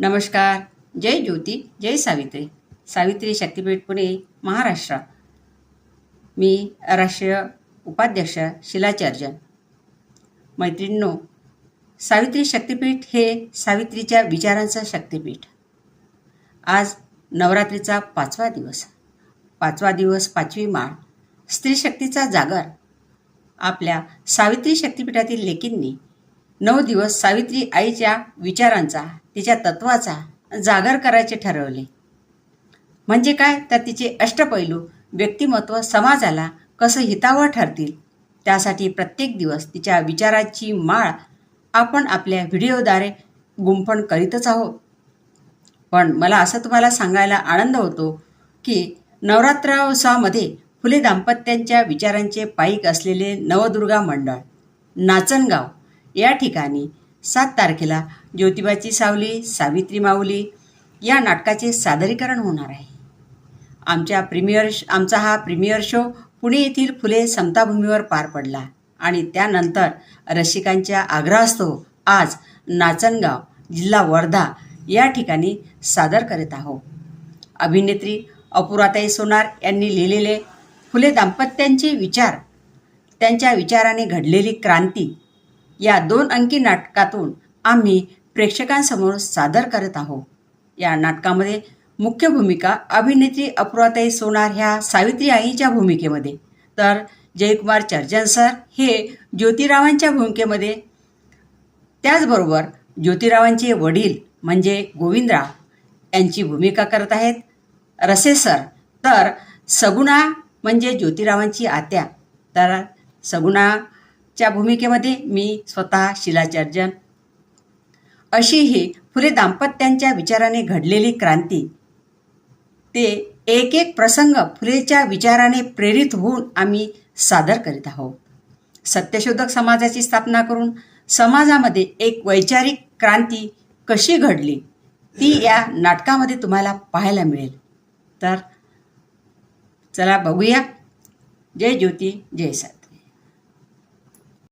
नमस्कार जय ज्योती जय सावित्री. सावित्री शक्तीपीठ पुणे महाराष्ट्र. मी राष्ट्रीय उपाध्यक्ष शिलाचार्य मैत्रिणींनो सावित्री शक्तीपीठ हे सावित्रीच्या विचारांचं शक्तीपीठ. आज नवरात्रीचा पाचवा दिवस. पाचवा दिवस पाचवी माळ. स्त्री शक्तीचा जागर. आपल्या सावित्री शक्तीपीठातील लेकींनी नऊ दिवस सावित्री आईच्या विचारांचा तिच्या तत्वाचा जागर करायचे ठरवले. म्हणजे काय? तर तिचे अष्टपैलू व्यक्तिमत्व समाजाला कसं हितावह ठरतील? त्यासाठी प्रत्येक दिवस तिच्या विचाराची माळ आपण आपल्या व्हिडिओद्वारे गुंफण करीतच आहोत. पण मला असं तुम्हाला सांगायला आनंद होतो की नवरात्रोत्सवामध्ये फुले दाम्पत्यांच्या विचारांचे पायिक असलेले नवदुर्गा मंडळ नाचनगाव या ठिकाणी सात तारखेला ज्योतिबाची सावली सावित्री माऊली या नाटकाचे सादरीकरण होणार आहे. आमच्या प्रीमियर आमचा हा प्रीमियर शो पुणे येथील फुले समताभूमीवर पार पडला आणि त्यानंतर रसिकांच्या आग्रहास्तव आज नाचनगाव जिल्हा वर्धा या ठिकाणी सादर करीत आहोत. अभिनेत्री अपुराताई सोनार यांनी लिहिलेले फुले दाम्पत्यांचे विचार त्यांच्या विचाराने घडलेली क्रांती या दोन अंकी नाटकातून आम्ही प्रेक्षकांसमोर सादर करत आहोत. या नाटकामध्ये मुख्य भूमिका अभिनेत्री अपुराताई सोनार ह्या सावित्री आईच्या भूमिकेमध्ये. तर जयकुमार चर्जन सर हे ज्योतिरावांच्या भूमिकेमध्ये. त्याचबरोबर ज्योतिरावांचे वडील म्हणजे गोविंदराव यांची भूमिका करत आहेत. रसे सर तर सगुणा म्हणजे ज्योतिरावांची आत्या. तर सगुणा च्या भूमिकेमध्ये मी स्वतः शिलाचर्जन. अशी ही फुले दाम्पत्यांच्या विचाराने घडलेली क्रांती. ते एक एक प्रसंग फुलेच्या विचाराने प्रेरित होऊन आम्ही सादर करीत आहोत. सत्यशोधक समाजाची स्थापना करून समाजामध्ये एक वैचारिक क्रांती कशी घडली ती या नाटकामध्ये तुम्हाला पाहायला मिळेल. तर चला बघूया. जय ज्योती जय साई.